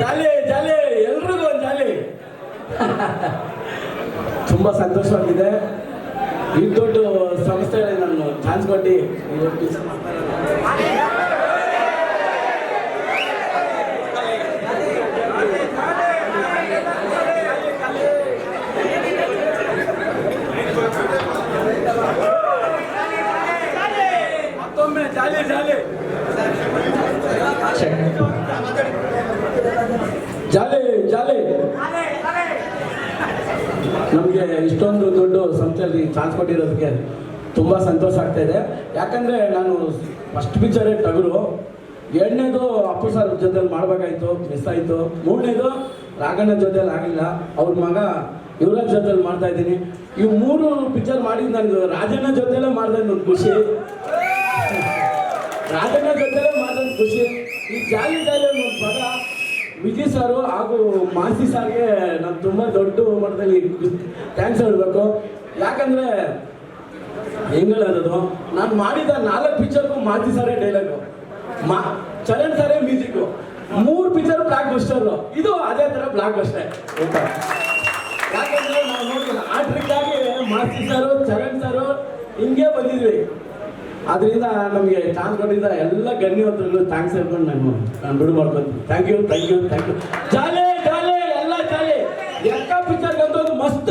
ಜಾಲಿ ಜಾಲಿ ಎಲ್ರಿಗೂ ಒಂದು ಜಾಲಿ. ತುಂಬ ಸಂತೋಷವಾಗಿದೆ. ಈ ದೊಡ್ಡ ಸಂಸ್ಥೆಗಳೇ ನಾನು ಚಾನ್ಸ್ ಕೊಟ್ಟು. ಮತ್ತೊಮ್ಮೆ ಜಾಲಿ ಜಾಲಿ. ಜಾಲಿ ಜಾಲಿ. ನಮಗೆ ಇಷ್ಟೊಂದು ದೊಡ್ಡ ಸಂಸ್ಥೆಯಲ್ಲಿ ಚಾನ್ಸ್ ಕೊಟ್ಟಿರೋದಕ್ಕೆ ತುಂಬ ಸಂತೋಷ ಆಗ್ತಾ ಇದೆ. ಯಾಕಂದರೆ ನಾನು ಫಸ್ಟ್ ಪಿಕ್ಚರೇ ಟಗರು ಎರಡನೇದು ಅಪ್ಪು ಸರ್ ಜೊತೆಲಿ ಮಾಡಬೇಕಾಯ್ತು ಮಿಸ್ ಆಯಿತು. ಮೂರನೇದು ರಾಘಣ್ಣ ಜೊತೆಲಿ ಆಗಿಲ್ಲ. ಅವ್ರ ಮಗ ಯುವರಾಜ್ ಜೊತೆಲಿ ಮಾಡ್ತಾ ಇದ್ದೀನಿ. ಇವು ಮೂರು ಪಿಕ್ಚರ್ ಮಾಡಿದ್ದು ನನಗೆ ರಾಜಣ್ಣ ಜೊತೆಲೇ ಮಾಡಿದೆ ನನ್ನ ಖುಷಿ. ರಾಜಣ್ಣ ಜೊತೆಲೇ ಮಾಡಿದ ಖುಷಿ. ಈ ಜಾಲಿ ಜಾಲಿ ಒಂದು ಪದ ವಿಜಯ್ ಸಾರು ಹಾಗೂ ಮಾಸಿ ಸಾರ್ಗೆ ನಾನು ತುಂಬ ದೊಡ್ಡ ಮಟ್ಟದಲ್ಲಿ ಥ್ಯಾಂಕ್ಸ್ ಹೇಳಬೇಕು. ಯಾಕಂದರೆ ಹೆಂಗ್ ಹೇಳೋದು? ನಾನು ಮಾಡಿದ ನಾಲ್ಕು ಪಿಕ್ಚರ್ಗೂ ಮಾಸಿ ಸಾರೇ ಡೈಲಾಗು ಮಾ ಚರಣ್ ಸಾರೇ ಮ್ಯೂಸಿಕ್ಕು ಮೂರು ಪಿಕ್ಚರ್ ಬ್ಲಾಕ್ ಬಸ್ಟರ್ ಇದು ಅದೇ ಥರ ಬ್ಲಾಕ್ ಬಸ್ಟೇ ಯಾಕಂದ್ರೆ ನಾವು ನೋಡಿ ಆ ಟ್ರಿಕ್ಕಾಗಿ ಮಾಸಿ ಸಾರು ಚರಣ್ ಸಾರು ಹಿಂಗೆ ಬಂದಿದ್ವಿ. ಅದರಿಂದ ನಮಗೆ ಚಾನ್ಸ್ ಕೊಟ್ಟಿದ್ದ ಎಲ್ಲ ಗಣ್ಯವಂತರುಗಳು ಥ್ಯಾಂಕ್ಸ್ ಹೇಳ್ಕೊಂಡು ನಾನು ನಾನು ಬಿಡು ಮಾಡ್ಕೊತೀನಿ thank you thank you thank you ಜಾಲೆ ಜಾಲೆ, ಎಲ್ಲ ಜಾಲೆ. ಎಕ್ಕ ಪಿಕ್ಚರ್ ಮಸ್ತ್